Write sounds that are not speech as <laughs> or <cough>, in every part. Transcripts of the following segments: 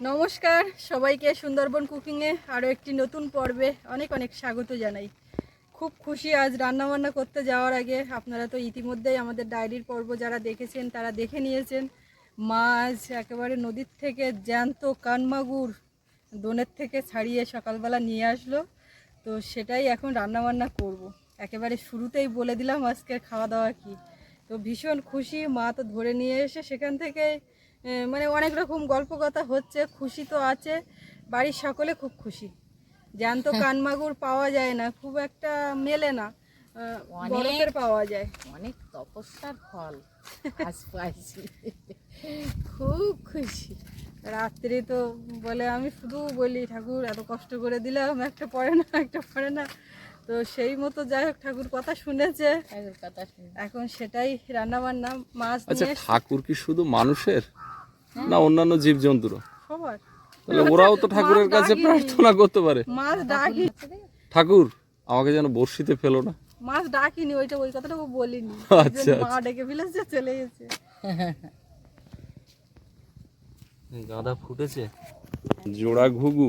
নমস্কার, সবাইকে সুন্দরবন কুকিংয়ে আরও একটি নতুন পর্বে অনেক অনেক স্বাগত জানাই। খুব খুশি আজ রান্নাবান্না করতে যাওয়ার আগে আপনারা তো ইতিমধ্যেই আমাদের ডায়েরির পর্ব যারা দেখেছেন, তারা দেখে নিয়েছেন। মাছ একেবারে নদীর থেকে জ্যান্ত কানমাগুর দোনের থেকে ছাড়িয়ে সকালবেলা নিয়ে আসলো। তো সেটাই এখন রান্নাবান্না করব। একেবারে শুরুতেই বলে দিলাম আজকের খাওয়া দাওয়া কি। তো ভীষণ খুশি, মা তো ধরে নিয়ে এসে সেখান থেকে মানে অনেক রকম গল্প কথা হচ্ছে খুশি তো আছে বাড়ির সকলে খুব খুশি। জ্যান্ত কানমাগুর পাওয়া যায় না খুব একটা মেলে না। বরফের পাওয়া যায়। অনেক তপস্যার ফল আজ পাইছি। খুব খুশি। রাত্রে তো বলে আমি শুধু বলি ঠাকুর এত কষ্ট করে দিলাম একটা পড়ে না একটা পড়ে না। তো সেই মতো যাই হোক ঠাকুর কথা শুনেছে। এখন সেটাই রান্না বান্না মাছ আচ্ছা ঠাকুর কি শুধু মানুষের? না অন্যান্য জীবজন্তুরও। সবার। তাহলে ওরাও তো ঠাকুরের কাছে প্রার্থনা করতে পারে। মাছ ডাকি ঠাকুর আমাকে যেন বর্ষিতে ফেলো না। মাছ ডাকিনি ওইটা ওই কথাটা ও বলিনি। <laughs> আচ্ছা, মা ডেকে ফেলেছে চলে গেছে। গাঁদা ফুটেছে। জোড়া ঘুঘু।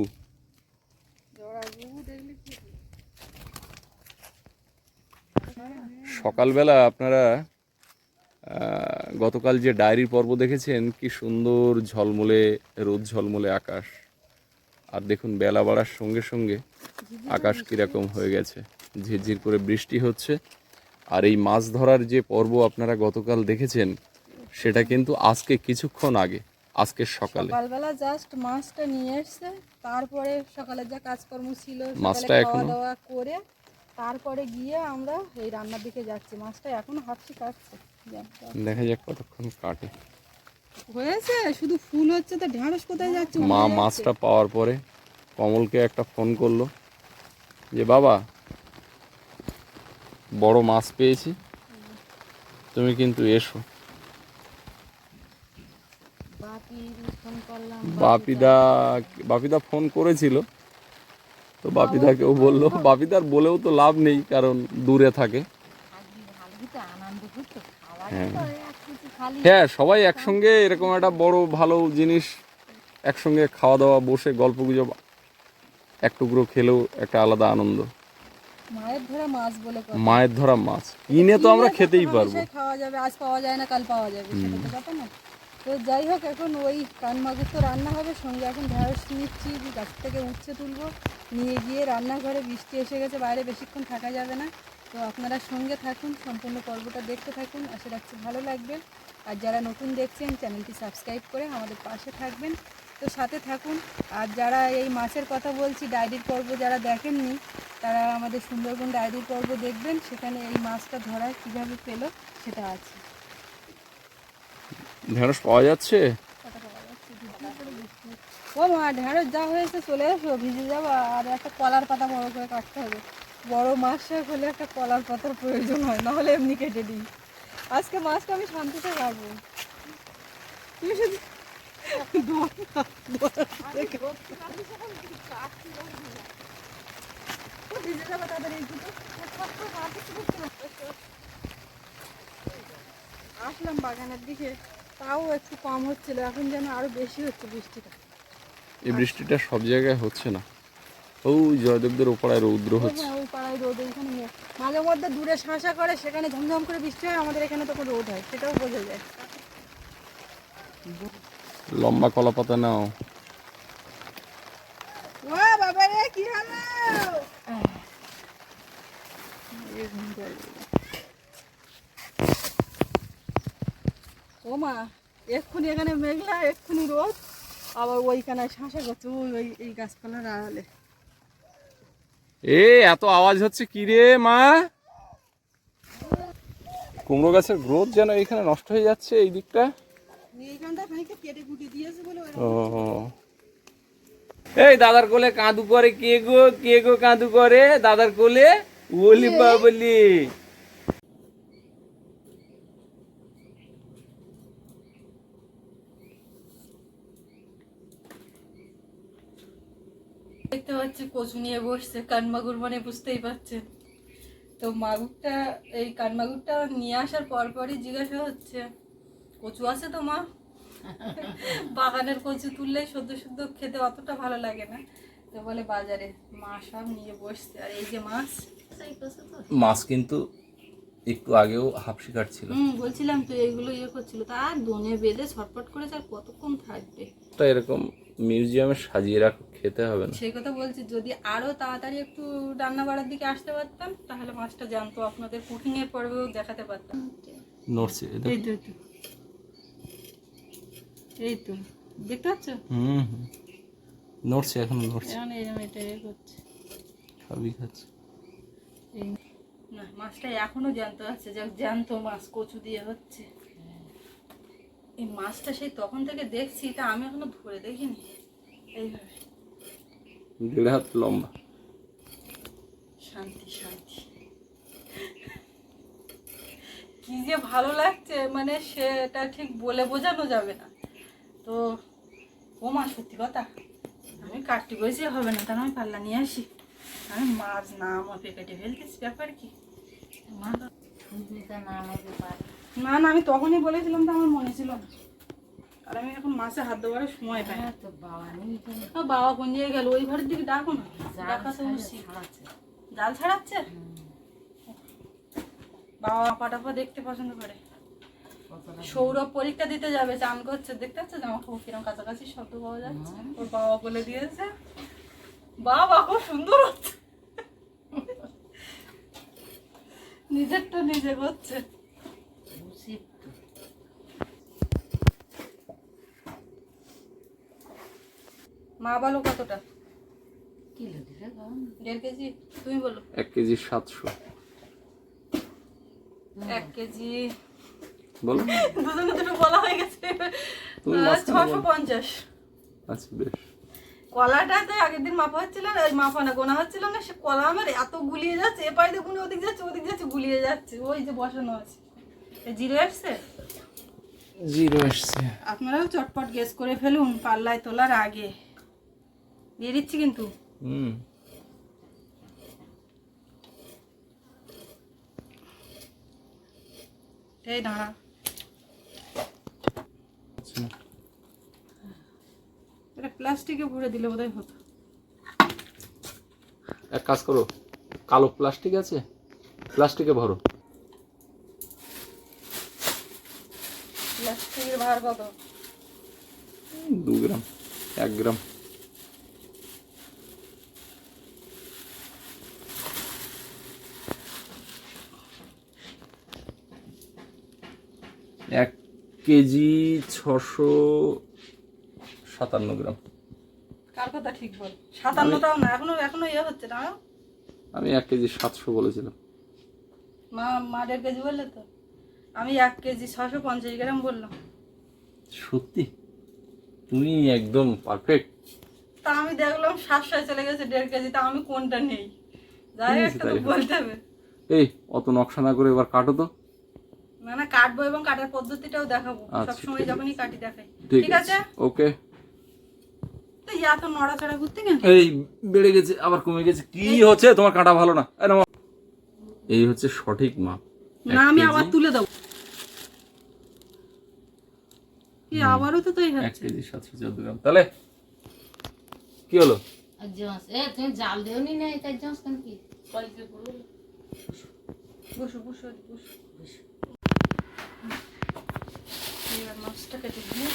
সকালবেলা আপনারা গতকাল যে ডায়েরির পর্ব দেখেছেন কি সুন্দর ঝলমলে রোদ ঝলমলে আকাশ। আর দেখুন বেলা বাড়ার সঙ্গে সঙ্গে আকাশ কীরকম হয়ে গেছে। ঝিরঝির করে বৃষ্টি হচ্ছে। আর এই মাছ ধরার যে পর্ব আপনারা গতকাল দেখেছেন সেটা কিন্তু আজকে কিছুক্ষণ আগে আজকে সকালে। সকালবেলা জাস্ট মাছটা নিয়ে এসছে তারপরে সকালে যা কাজকর্ম ছিল মাছটা এখনো- করে তারপরে গিয়ে আমরা এই রান্নার দিকে যাচ্ছি। মাছটা এখন হাফসি কাটছে। দেখা যাক কতক্ষণ কাটে। হয়েছে শুধু ফুল হচ্ছে তো ঢেঁড়স কোথায় যাচ্ছে? মা মাছটা পাওয়ার পরে কমলকে একটা ফোন করল যে বাবা বড় মাছ পেয়েছি তুমি কিন্তু এসো। বাপিদা বাপিদা ফোন করেছিল। তো বাপিদাকেও বলল বাপিদার বলেও তো লাভ নেই কারণ দূরে থাকে। আনন্দ হ্যাঁ। হ্যাঁ সবাই একসঙ্গে এরকম একটা বড় ভালো জিনিস একসঙ্গে খাওয়া দাওয়া বসে গল্প গুজব এক টুকরো খেলেও একটা আলাদা আনন্দ। মায়ের ধরা মাছ বলে মায়ের ধরা মাছ। কিনে তো আমরা খেতেই পারব। খাওয়া যাবে আজ পাওয়া যায় না কাল পাওয়া যাবে সেটা তো কথা না। তো যাই হোক এখন ওই কান মাগুর তো রান্না হবে সঙ্গে এখন ঢেঁড়স নিচ্ছি গাছ থেকে উচ্ছে তুলবো নিয়ে গিয়ে রান্নাঘরে বৃষ্টি এসে গেছে বাইরে বেশিক্ষণ থাকা যাবে না। তো আপনারা সঙ্গে থাকুন সম্পূর্ণ পর্বটা দেখতে থাকুন। আশা রাখছি ভালো লাগবে। আর যারা নতুন দেখছেন চ্যানেলটি সাবস্ক্রাইব করে আমাদের পাশে থাকবেন। তো সাথে থাকুন। আর যারা এই মাছের কথা বলছি ডায়েরির পর্ব যারা দেখেননি তারা আমাদের সুন্দরবন ডায়েরির পর্ব দেখবেন। সেখানে এই মাছটা ধরা কীভাবে পেল সেটা আছে। ঢেঁড়স পাওয়া যাচ্ছে? ও মা ঢেঁড়স যা হয়েছে চলে এসো ভিজে যাব। আর একটা কলার পাতা বড় করে কাটতে হবে। বড় মাছ শাক হলে একটা কলার পাতার প্রয়োজন হয় নাহলে এমনি কেটে দিই। আজকে মাছটা আমি শান্তিতে তাড়াতাড়ি আসলাম বাগানের দিকে, তাও একটু কম হচ্ছিল, এখন যেন আরও বেশি হচ্ছে বৃষ্টিটা। এই বৃষ্টিটা সব জায়গায় হচ্ছে না। ওই জয়দেবদের ওপাড়ায় রৌদ্র হচ্ছে। হ্যাঁ, ওই পাড়ায় রোদ ওইখানে মাঝে মধ্যে দূরে শাঁসা করে সেখানে ঝমঝম করে বৃষ্টি হয় আমাদের এখানে তখন রোদ হয় সেটাও বোঝা যায়। লম্বা কলা পাতা নাও। ও বাবা রে কি হলো? ও মা এক্ষুনি এখানে মেঘলা এক্ষুনি রোদ। আবার ওইখানে শাঁসা করছে ওই ওই এই গাছপালার আড়ালে। এ, এত আওয়াজ হচ্ছে কি রে, মা? কুমড়ো গাছের গ্রোথ যেন এখানে নষ্ট হয়ে যাচ্ছে এই দিকটা। ও। এই দাদার কোলে কাঁদু করে, কে গো কে গো কাঁদু করে? দাদার কোলে? ওলি বাবলি কচু নিয়ে বসছে কানমাগুর মানে বুঝতেই পারছেন। তো মাগুরটা এই কানমাগুরটা নিয়ে আসার পর পরই জিজ্ঞাসা হচ্ছে কচু আছে তো মা? <laughs> বাগানের কচু তুললে সদ্য সদ্য খেতে অতটা ভালো লাগে না। তো বলে বাজারে মা সব নিয়ে বসছে। আর এই যে মাছ মাছ কিন্তু একটু আগেও হাফ শিকার ছিল। হুম বলছিলাম তো এইগুলো ইয়ে করছিল। আর দনে বেঁধে ছটপট করে আর কতক্ষণ থাকবে? তা এরকম মিউজিয়ামে সাজিয়ে রাখ খেতে হবে না। সেই কথা বলছি যদি আরও তাড়াতাড়ি একটু রান্না বাড়ার দিকে আসতে পারতাম তাহলে মাছটা জানতো আপনাদের কুকিং এর পর্বেও দেখাতে পারতাম। নড়ছে এই তো এই তো। এই তো দেখতে পাচ্ছ? হুম হুম। নড়ছে এখন নড়ছে। এখন এরকম এটা ইয়ে করছে। সবই খাচ্ছে। এই না মাছটা এখনও জ্যান্ত আছে যাক জ্যান্ত মাছ কচু দিয়ে হচ্ছে। এই মাছটা সেই তখন থেকে দেখছি তা আমি এখনও ধরে দেখিনি। এইভাবে। দেড় হাত লম্বা। শান্তি শান্তি। কি যে ভালো লাগছে মানে সেটা ঠিক বলে বোঝানো যাবে না। তো ও মা সত্যি কথা আমি কাটতে বসে হবে না তাহলে আমি পাল্লা নিয়ে আসি। আমি মাছ না আমার পেকেটে ফেলতেছি ব্যাপার কি? না না আমি তখনই বলেছিলাম তো আমার মনে ছিল না। আর আমি এখন মাছে হাত দেওয়ার সময় পাই। হ্যাঁ বাবা কেন জায়গায় গেল। ওই ঘরের দিকে ডাকো না। জাল ডাকা তো ছাড়াচ্ছে। জাল ছাড়াচ্ছে? বাবা পাটাপা দেখতে পছন্দ করে। সৌরভ পরীক্ষা দিতে যাবে চান করছে। দেখতে পাচ্ছ? জামা কাপড় কিরম কাছাকাছি শব্দ পাওয়া যাচ্ছে। ওর বাবা বলে দিয়েছে। বাবা খুব সুন্দর হচ্ছে। নিজেরটা নিজে করছে। মা বলো কতটা? কিলো দিলে দেড় কেজি? তুমি বলো। এক কেজি সাতশো। এক কেজি। বলো। দুজনে দুটো বলা হয়ে গেছে। ছশো পঞ্চাশ। আচ্ছা বেশ। কলাটা তো আগের দিন মাপা হচ্ছিল না ওই মাপা না গোনা হচ্ছিল না সে কলা আমার এত গুলিয়ে যাচ্ছে এ পাই দেখুন ওদিক যাচ্ছে ওদিক যাচ্ছে গুলিয়ে যাচ্ছে ওই যে বসানো আছে। জিরো আসছে জিরো এসছে। আপনারাও চটপট গেস করে ফেলুন পাল্লায় তোলার আগে। দিয়ে দিচ্ছি কিন্তু। হুম। এই দাঁড়া। আচ্ছা। এটা প্লাস্টিকে ভরে দিলে বোধহয় হতো। এক কাজ করো কালো প্লাস্টিক আছে প্লাস্টিকে ভরো। প্লাস্টিকের ভার কত? দু গ্রাম এক গ্রাম। এক কেজি ছশো সাতান্ন গ্রাম। কার কথা ঠিক বল? সাতান্নটাও না এখনও এখনও ইয়ে হচ্ছে না আমি এক কেজি সাতশো বলেছিলাম। মা মা দেড় কেজি বললে তো? আমি এক কেজি ছশো পঞ্চাশ গ্রাম বললাম। সত্যি? তুমি একদম পারফেক্ট তা আমি দেখলাম সাতশোয় চলে গেছে দেড় কেজি তা আমি কোনটা নেই? যাই একটা তো বলতে হবে। এই অত নকশা না করে এবার কাটো তো। না না কাটবো এবং কাটার পদ্ধতিটাও দেখাবো। আচ্ছা, সবসময় যখনই কাটি দেখাই। ঠিক আছে? ওকে। তো ইয়া তো নড়াচড়া করতে কেন এই বেড়ে গেছে আবার কমে গেছে। কি হচ্ছে? তোমার কাঁটা ভালো না। এই হচ্ছে সঠিক মাপ না আমি আবার তুলে দেবো। কি আবারও তো তাই হচ্ছে। কেজি সাতশো চোদ্দ গ্রাম। তাহলে কি হলো? জস এ তুমি জাল দেওনি না এটা জস কেন কি পুরো বসো বসো বসো এবার মাছটা কেটে দিয়ে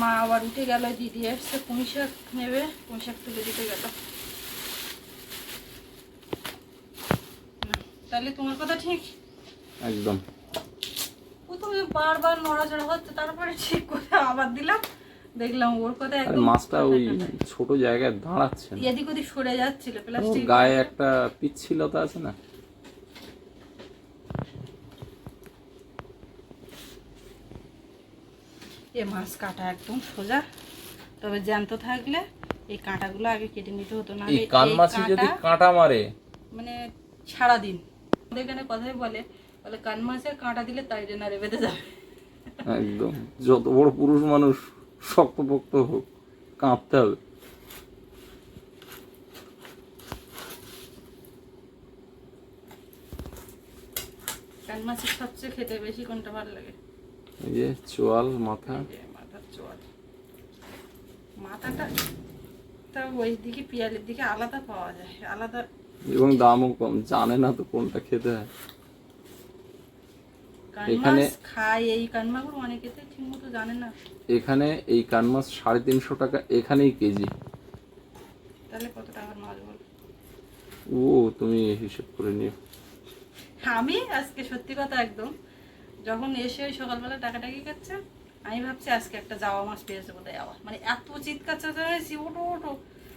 মা আবার উঠে গেল দিদি এসছে পুঁই শাক নেবে পুঁই শাক তুলে দিতে গেল। তাহলে তোমার কথা ঠিক? একদম। প্রথমে বারবার নড়াচড়া হচ্ছে তারপরে ঠিক করে আবার দিলাম। দেখলাম ওর কথা একদম মাছটা ওই ছোট জায়গায় দাঁড়াচ্ছে এদিক ওদিক সরে যাচ্ছিল প্লাস্টিক গায়ে একটা পিচ্ছিলতা আছে না? এ মাছ কাটা একদম সোজা। তবে জ্যান্ত থাকলে এই কাঁটাগুলো আগে কেটে নিতে হতো না এই কান মাছি যদি কাঁটা মারে। মানে সারাদিন। আমাদের এখানে কথাই বলে বলে কান মাছের কাঁটা দিলে তাই রে নারে বেঁধে যাবে। একদম। যত বড় পুরুষ মানুষ শক্তপোক্ত হোক কাঁপতে হবে। কান মাছের সবচেয়ে খেতে বেশি কোনটা ভালো লাগে? যে চোয়াল মাথা। মাথাটা তা ওই দিকে পিয়ালের দিকে আলাদা পাওয়া যায় আলাদা। এবং দামও কম জানে না তো কোনটা খেতে হয়। এখানে- খায় এই কানমাগুলো অনেকে তো ঠিক জানে না। এখানে এই কান মাছ সাড়ে তিনশো টাকা এখানেই কেজি। তাহলে কত টাকার মাছ বল? ও তুমি হিসেব করে নিও। আমি আজকে সত্যি কথা একদম যখন এসে ওই সকালবেলা টাকাটাকি খাচ্ছে আমি ভাবছি আজকে একটা যাওয়া মাছ পেয়েছে বোধহয় আবার। মানে এত চিৎকার চাচামেছি ওটো ওটো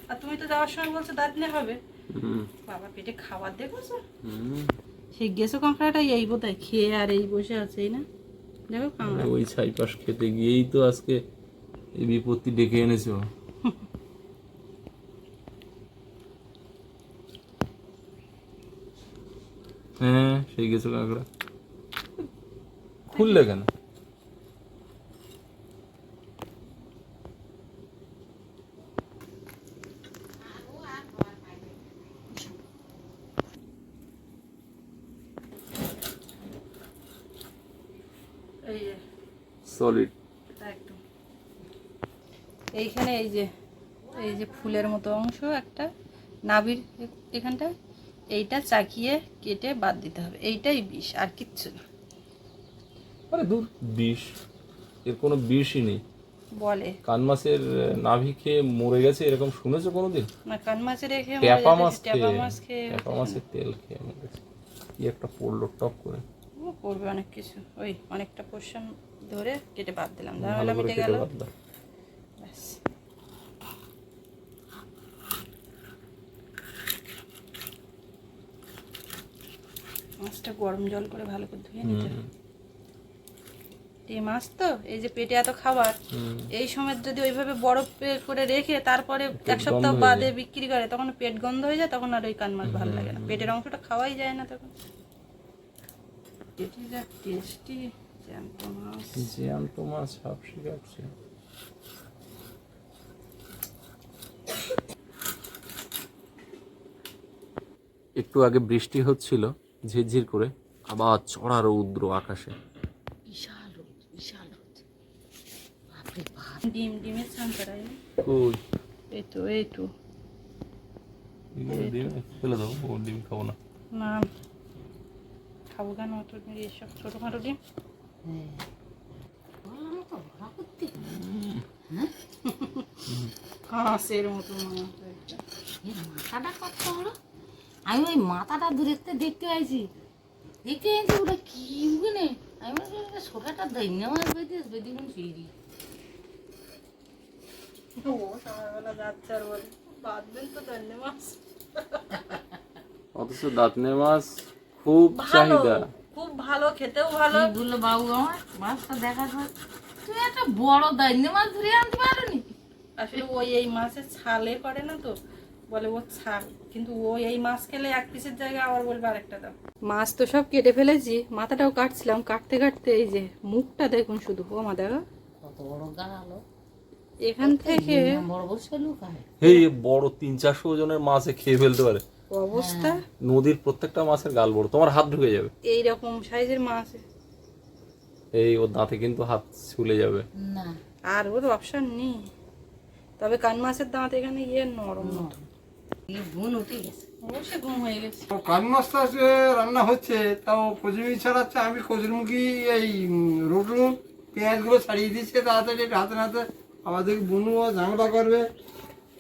আর তুমি তো যাওয়ার সময় বলছো দাঁত নিয়ে হবে। হুম, বাবা পেটে খাবার দেখেছ হুম। সে গেছো কাঁকড়াটা এই বোধহয় খেয়ে আর এই বসে আছে না? দেখো কাঁকড়া ওই ছাইপাশ খেতে গিয়েই তো আজকে এই বিপত্তি ডেকে এনেছো। <laughs> হ্যাঁ সেই গেছো কাঁকড়া। খুললে কেন? সলিড এইখানে এই যে এই যে ফুলের মতো অংশ একটা নাভির এ- এখানটায় এইটা চাকিয়ে কেটে বাদ দিতে হবে। এইটাই বিষ আর কিচ্ছু না। আরে দূর। বিষ। এর কোনো বিষই নেই। বলে। কান মাছের নাভি খেয়ে মরে গেছে এরকম শুনেছো কোনোদিন? না কান মাছে রেখে ট্যাপা মাছ ট্যাপা খেয়ে মাছ খেয়ে ট্যাপা মাছের তেল খেয়ে মরে কি একটা পড়ল টপ করে। ও, করবে অনেক কিছু। ওই অনেকটা পোর্শন ধরে কেটে বাদ দিলাম। ঝামেলা মিটে কেটে গেল। ব্যাস। মাছটা গরম জল করে ভালো করে ধুয়ে নিতে হবে। এই মাছ তো এই যে পেটে এত খাবার এই সময় যদি ওইভাবে বরফ করে রেখে তারপরে এক সপ্তাহ বাদে বিক্রি করে তখন পেট গন্ধ হয়ে যায় তখন আর ওই কান মাছ ভালো লাগে না। পেটের অংশটা খাওয়াই যায় না তখন। এটি যা টেস্টি জ্যান্ত মাছ। জ্যান্ত মাছ হাফসি কাটছে একটু আগে বৃষ্টি হচ্ছিল ঝিরঝির করে আবার চড়া রৌদ্র আকাশে। ডিম ডিমের ছান কই এই তো এই তো ডিম ফেলে দাও ও ডিম খাব না না খাব কেন অত এইসব ছোটোখাটো ডিম হ্যাঁ বললাম তো ভরা করতে হাঁসের মতো মাছ একটা। এর মাথাটা কত বড় আমি ওই মাথাটা থেকে দেখতে আইছি দেখতে আইছি ওটা কি ওখানে আমি ছোটাটা দৈন্য বেঁধে সিঁড়ি ও সকালবেলা যাচ্ছে আর বলে বাঁধবেন তো ধন্য মাছ অথচ দাঁতনে মাছ খুব চাহিদা খুব ভালো খেতেও ভালো বলল বাবু আমার মাছটা পর তুমি একটা বড় দৈন্য মাছ ধরে আনতে পারো নি আসলে ওই এই মাছের ছালে করে না তো বলে ও ছাল কিন্তু ও এই মাছ খেলে এক পিসের জায়গায় আবার বলবে আরেকটা দাম মাছ তো সব কেটে ফেলেছি মাথাটাও কাটছিলাম কাটতে কাটতে এই যে মুখটা দেখুন শুধু ও মা দেখো কত বড় এখান থেকে এই বড় তিন চারশো ওজনের মাছে খেয়ে ফেলতে পারে। অবস্থা? নদীর প্রত্যেকটা মাছের গাল বড় তোমার হাত ঢুকে যাবে। এই রকম সাইজের মাছ? এই ওর দাঁতে কিন্তু হাত ছুলে যাবে। না। আর ওর অপশন নেই। তবে কান মাছের দাঁত এখানে ইয়ে নরম মতো এই গুণ উঠে গেছে। অবশ্যই ঘুম হয়ে গেছে। তো কান মাছটা রান্না হচ্ছে তাও কচুরি ছাড়াচ্ছে। আমি কচুরমুখী এই রসুন পেঁয়াজগুলো ছাড়িয়ে দিচ্ছে তাড়াতাড়ি একটু হাতে হাতে দেখি বুনুও ঝামেলা করবে।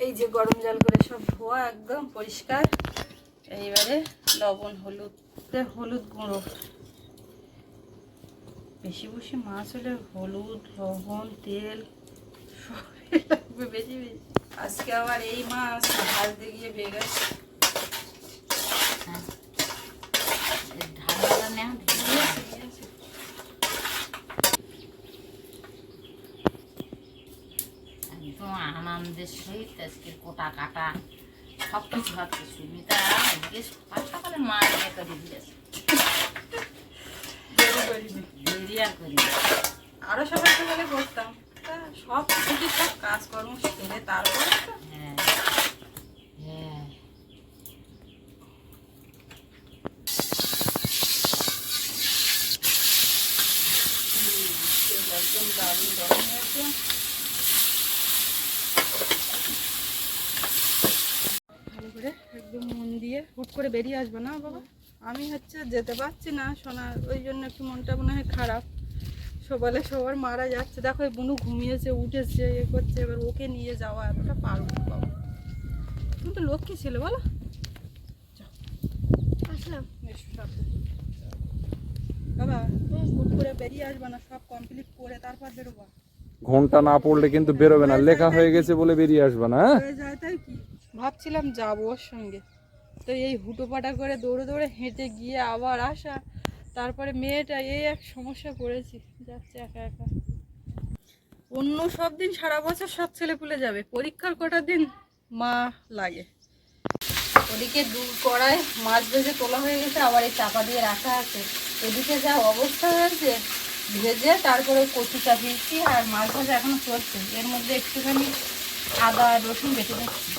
এই যে গরম জল করে সব ধোয়া একদম পরিষ্কার। এইবারে লবণ হলুদ তে হলুদ গুঁড়ো। বেশি বেশি মাছ হলে হলুদ লবণ তেল সবই লাগবে বেশি বেশি। আজকে আবার এই মাছ ভাজতে গিয়ে বেগাস এই ঢালটা নেওয়া একদম আনন্দের সহিত আজকে কোটা কাটা সব কিছু হচ্ছে সুবিধা আজকে সকাল সকালে মা ইয়ে করে দিয়েছে আর সবাই সকালে করতাম সব কিছু সব কাজকর্ম সেরে তারপরে হ্যাঁ। হ্যাঁ। একদম দারুণ গরম হয়েছে। দিয়ে হুট করে বেরিয়ে আসবে না বাবা? আমি হচ্ছে যেতে পারছি না সোনা ওই জন্য একটু মনটা মনে হয় খারাপ। সকালে সবার মারা যাচ্ছে। দেখো এই বুনু ঘুমিয়েছে উঠেছে এ করছে এবার ওকে নিয়ে যাওয়া এতটা পারব না বাবা। তুমি তো লক্ষ্মী ছিল বলো। আসলাম। বাবা হুট করে বেরিয়ে আসবে না সব কমপ্লিট করে তারপর বেরোবা। ঘণ্টা না পড়লে কিন্তু বেরোবে না। লেখা হয়ে গেছে বলে বেরিয়ে আসবে না হ্যাঁ? কি? ভাবছিলাম যাব ওর সঙ্গে। তো এই হুটোপাটা করে দৌড়ে দৌড়ে হেঁটে গিয়ে আবার আসা। তারপরে মেয়েটা এই এক সমস্যা পড়েছি, যাচ্ছে একা একা। অন্য সব দিন, সারা বছর সব ছেলে পুলে যাবে। পরীক্ষার কটা দিন মা লাগে। ওদিকে দু কড়ায় মাছ ভেজে তোলা হয়ে গেছে, আবার এই চাপা দিয়ে রাখা আছে। এদিকে যা অবস্থা হয়েছে, ভেজে তারপরে কচু চাপিয়েছি আর মাছ ভাজা এখনও চলছে। এর মধ্যে একটুখানি আদা রসুন বেটে দিচ্ছি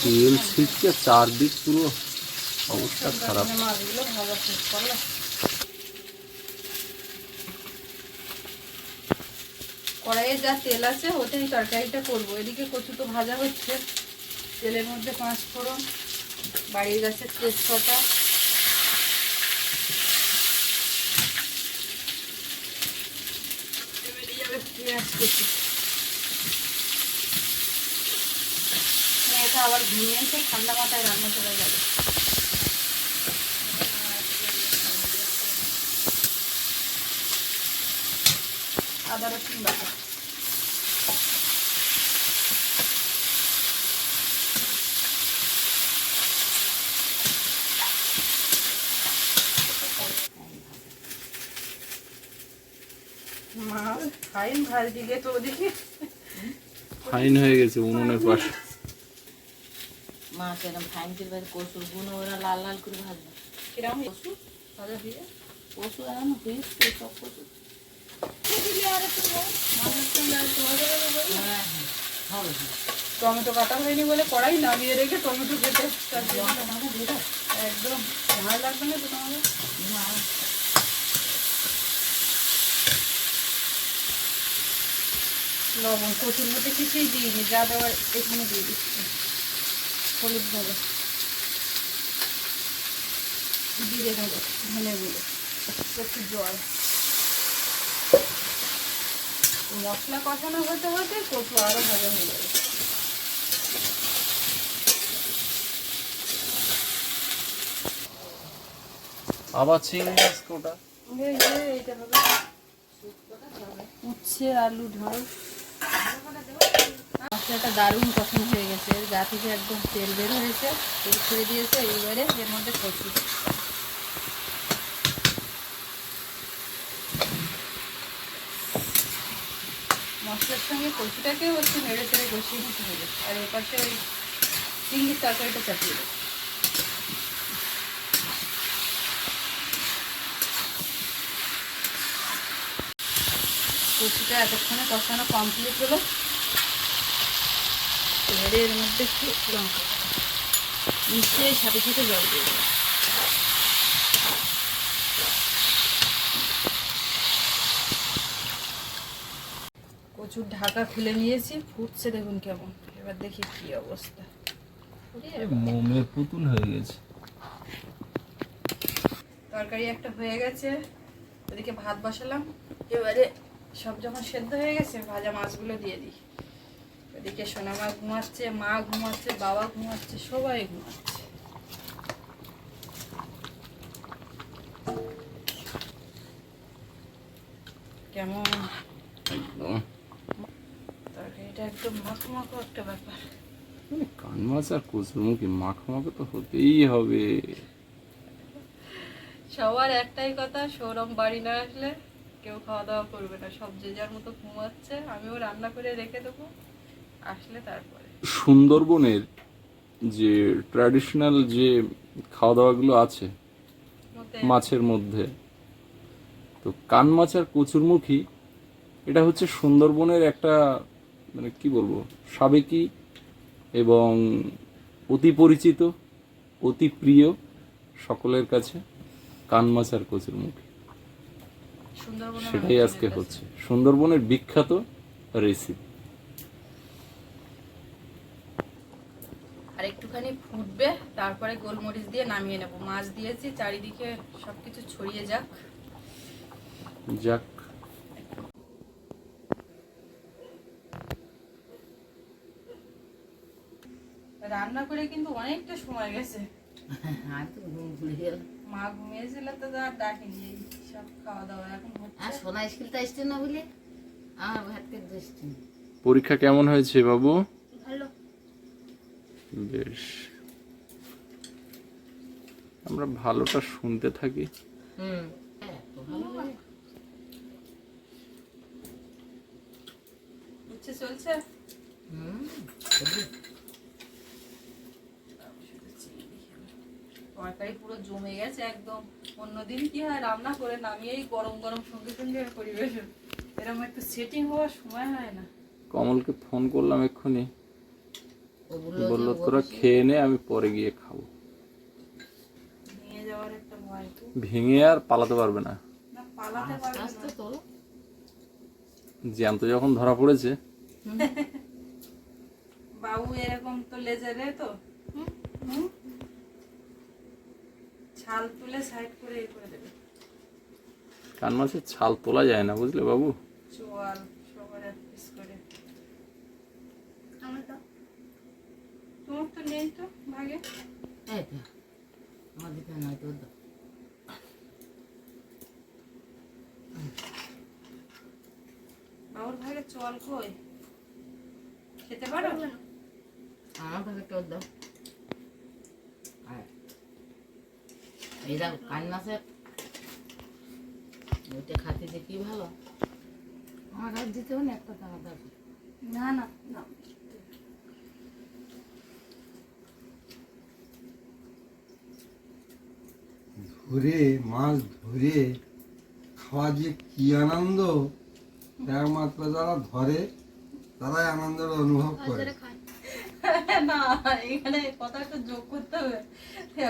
তেল ছিটকে চারদিক পুরো অবস্থা খারাপ। কড়াইয়ে যা তেল আছে ওতেই তরকারিটা করব। এদিকে কচু তো ভাজা হচ্ছে। তেলের মধ্যে পাঁচ ফোড়ন বাড়ির গাছের তেজপাতা এবারে যাবে মেয়েটা আবার ঘুমিয়েছে ঠান্ডা মাথায় রান্না করে যাবে আদা রসুন বাটা ফাইন ফাইন হয়ে গেছে উনুনের পাশে। মাছ এরকম ফাইনটির বাইরে কচুর গুঁড়ো ওরা লাল লাল করে ভাজবে। কিরম কচু ভাজা দিয়ে সব। হ্যাঁ হ্যাঁ টমেটো কাটা হয়নি বলে কড়াই নামিয়ে রেখে টমেটো কেটে দাও। একদম ঝাল লাগবে না তো তোমাদের? লবণ কচুর মধ্যে কিছুই দিইনি যা দেওয়ার এখানে দিয়ে দিচ্ছি। হলুদ গুঁড়ো জিরে গুঁড়ো ধনে গুঁড়ো একটু জল। মশলা কষানো হতে হতে কচু আরও ভাজা হয়ে যাবে। আবার চিংড়ি উচ্ছে আলু ঢাল মশলাটা দারুণ পছন্দ হয়ে গেছে। থেকে একদম তেল বের হয়েছে। তেল ছেড়ে দিয়েছে, এইবারে এর মধ্যে কচু। মশলার সঙ্গে কচুটাকে হচ্ছে নেড়ে চেড়ে কষিয়ে নিতে হবে। আর এপাশে পাশে ওই চিংড়ির তরকারিটা চাপিয়ে দেবো। কচুটা এতক্ষণে কষানো কমপ্লিট হলো। এবারে এর মধ্যে একটু লঙ্কা মিশিয়ে সাথে সাথে জল দিয়ে দেবো। কচুর ঢাকা খুলে নিয়েছি ফুটছে দেখুন কেমন। এবার দেখি কি অবস্থা। মোমের পুতুল হয়ে গেছে। তরকারি একটা হয়ে গেছে। ওদিকে ভাত বসালাম। এবারে সব যখন সেদ্ধ হয়ে গেছে ভাজা মাছগুলো দিয়ে দিই। ওদিকে সোনা মা ঘুমাচ্ছে মা ঘুমাচ্ছে বাবা ঘুমাচ্ছে সবাই ঘুমাচ্ছে। কেমন? তরকারিটা একদম মাখো মাখো একটা ব্যাপার। মানে কান মাছ আর কচুরমুখী মাখা মাখা তো হতেই হবে। সবার একটাই কথা সৌরভ বাড়ি না আসলে কেউ খাওয়া দাওয়া করবে না। সব যে যার মতো ঘুমাচ্ছে আমিও রান্না করে রেখে দেবো আসলে তারপরে। সুন্দরবনের যে ট্র্যাডিশনাল যে খাওয়া দাওয়াগুলো আছে মাছের মধ্যে তো কান মাছ আর কচুরমুখী এটা হচ্ছে সুন্দরবনের একটা মানে কি বলব সাবেকি এবং অতি পরিচিত অতি প্রিয় সকলের কাছে কান মাছ আর কচুরমুখী। সেটাই আজকে হচ্ছে। সুন্দরবনের বিখ্যাত রেসিপি। আর একটুখানি ফুটবে তারপরে গোলমরিচ দিয়ে নামিয়ে নেব। মাছ দিয়েছি চারিদিকে সবকিছু ছড়িয়ে যাক। যাক। রান্না করে কিন্তু অনেকটা সময় গেছে। আমি তো ঘুম ভুলে গেলাম। মা ঘুমিয়েছিল তো আর ডাকিনি এই সব খাওয়া দাওয়া এখন আর সোনা স্কুলটা আসছে না বলে? আমার ভাত খেতে পরীক্ষা কেমন হয়েছে বাবু? ভালো। বেশ। আমরা ভালোটা শুনতে থাকি। হুম। ইচ্ছে চলছে? হুম বুঝলি? তরকারি পুরো জমে গেছে একদম। অন্যদিন কি হয় রান্না করে নামিয়েই গরম গরম সঙ্গে সঙ্গে পরিবেশন। এরকম একটু সেটিং হওয়ার সময় হয় না। কমলকে ফোন করলাম এক্ষুনি। বলল তোরা খেয়ে নে আমি পরে গিয়ে খাব। নিয়ে যাওয়ার একটা ভয় তো। ভেঙে আর পালাতে পারবে না। জ্যান্ত যখন ধরা পড়েছে। বাবু এরকম তো লেজারে তো। হুম? ছাল তুলে সাইড করে এই করে দেবে। কান মাছের ছাল তোলা যায় না বুঝলে বাবু? চোয়াল সবার এক পিস করে। তোমার তো নেই তো ভাগে? এই তো, আমার নয় বাবুর ভাগে চোয়াল কই? খেতে পারো? আমার ভাগে তোর দাও। আর কান ওইটা খাতে যে কি ভালো? আমার কাছে দিতে হবে একটা টাকা দাও না না না। ধরে মাছ ধরে খাওয়া যে কি আনন্দ একমাত্র যারা ধরে তারাই আনন্দের অনুভব করে। না এখানে কথা একটা যোগ করতে হবে।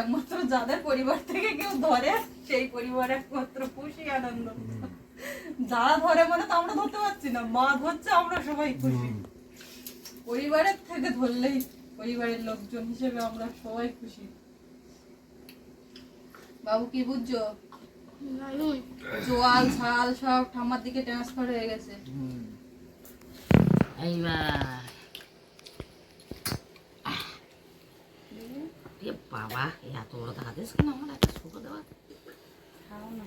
একমাত্র যাদের পরিবার থেকে কেউ ধরে সেই পরিবার একমাত্র খুশি আনন্দ। যারা ধরে মানে তো আমরা ধরতে পারছি না। মা ধরছে আমরা সবাই খুশি। পরিবারের থেকে ধরলেই পরিবারের লোকজন হিসেবে আমরা সবাই খুশি। বাবু কি বুঝছ? জোয়াল ছাল সব ঠাম্মার দিকে ট্রান্সফার হয়ে গেছে। এইবার। বাবা এত বড় টাকা দিস কেন আমার একটা ছোট দেওয়া খাও না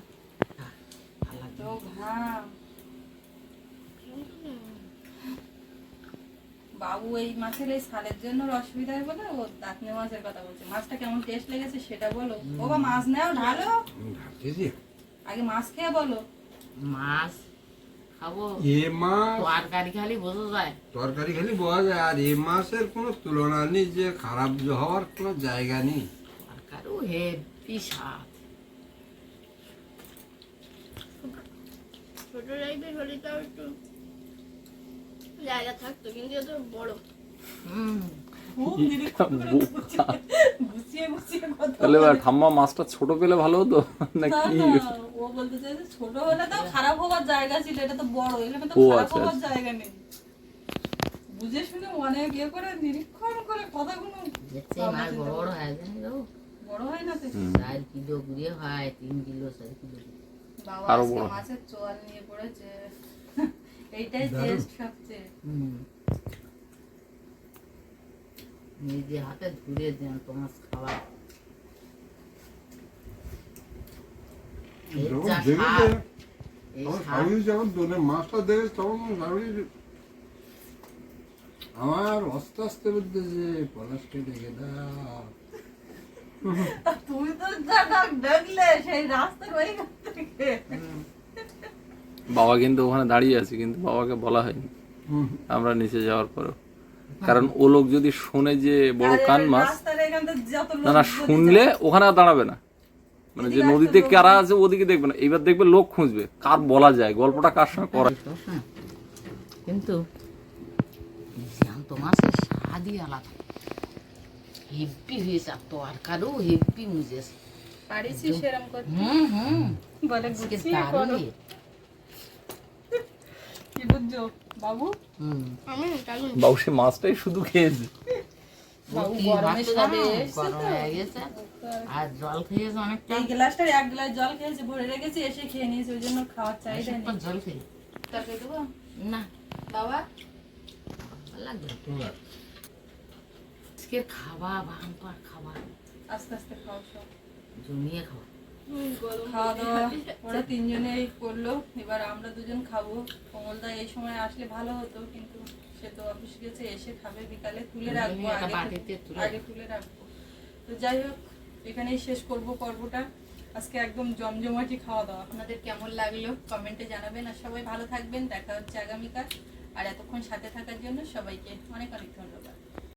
বাবু এই মাছের এই সালের জন্য অসুবিধা হয় বলে ও দাঁতনে মাছের কথা বলছে। মাছটা কেমন টেস্ট লেগেছে সেটা বলো। ও বা মাছ নেও ঢালো। আগে মাছ খেয়ে বলো। মাছ খাব। এ মাছ তরকারি খালি বোঝা যায়। তরকারি খালি বোঝা যায় আর এ মাছের কোনো তুলনা নেই যে খারাপ হওয়ার কোনো জায়গা নেই। তরকারিও হেভি স্বাদ। ছোট টাইপের হলে একটু জায়গা থাকতো কিন্তু এত বড়। হুম। খুব নিরীক্ষণ করে বোকা। গুছিয়ে গুছিয়ে কথা তাহলে ঠাম্মা মাছটা ছোট পেলে ভালো হতো না, নাকি ও বলতে ছোট হলে তো খারাপ হওয়ার জায়গা ছিল এটা তো বড় এখানে তো খারাপ আচ্ছা, হওয়ার আচ্ছা। জায়গা নেই। বুঝে শুনে অনেক ইয়ে করে নিরীক্ষণ করে কথাগুলো বড় বড় হয় বড় হয় না চার কিলো ঘুরে হয় তিন কিলো চার কিলো বাবা আরও আজকে বড়। মাছের চোয়াল নিয়ে পড়েছে। <laughs> এইটাই টেস্ট সবচেয়ে। নিজে হাতে ধুয়ে দেন তোমার খাবার। যখন দেখেছে স্বাদ, স্বামী যখন দোনে মাছটা দেখে তখন স্বামী আমার আস্তে আস্তে বলতে যে পলাশকে ডেকে দাও তুমি তো ডাকলে সেই রাস্তার ওই থেকে। বাবা কিন্তু ওখানে দাঁড়িয়ে আছে কিন্তু বাবাকে বলা হয়নি। আমরা নিচে যাওয়ার পরেও। কারণ ও লোক যদি শুনে যে বড় কান মাছ না না শুনলে ওখানে আর দাঁড়াবে না। মানে যে নদীতে কারা আছে ওদিকে দেখবে না। এবার দেখবে লোক খুঁজবে কার বলা যায় গল্পটা কার সঙ্গে করা কিন্তু জ্যান্ত মাছের স্বাদই আলাদা। হেব্বি হয়েছে আর তরকারিও হেব্বি মুজেছে পারিছি সেরম করতে হুম হুম। বলে গুছিয়ে করো। কি বুঝছ বাবু? হুম। আমি বাবু সে মাছটাই শুধু খেয়েছে। আর জল খেয়েছে অনেকটা? এই গ্লাসটার এক গ্লাস জল খেয়েছে ভরে রেখেছি এসে খেয়ে নিয়েছে ওই জন্য খাওয়ার চাহিদা নেই। জল খেয়ে তাকে দেবো? না। বাবা? লাগবে? আজকে খাওয়া বাম্পার খাওয়া। আস্তে আস্তে খাও সব। জমিয়ে খাওয়া। খাওয়া দাওয়া। ওরা তিনজনেই করল এবার আমরা দুজন খাব। কমলদা এই সময় আসলে ভালো হতো কিন্তু সে তো অফিস গেছে এসে খাবে বিকালে তুলে রাখব আগে তুলে রাখব। তো যাই হোক এখানেই শেষ করব পর্বটা। আজকে একদম জমজমাটি খাওয়া দাওয়া। আপনাদের কেমন লাগল কমেন্টে জানাবেন আর সবাই ভালো থাকবেন দেখা হচ্ছে আগামীকাল। আর এতক্ষণ সাথে থাকার জন্য সবাইকে অনেক অনেক ধন্যবাদ।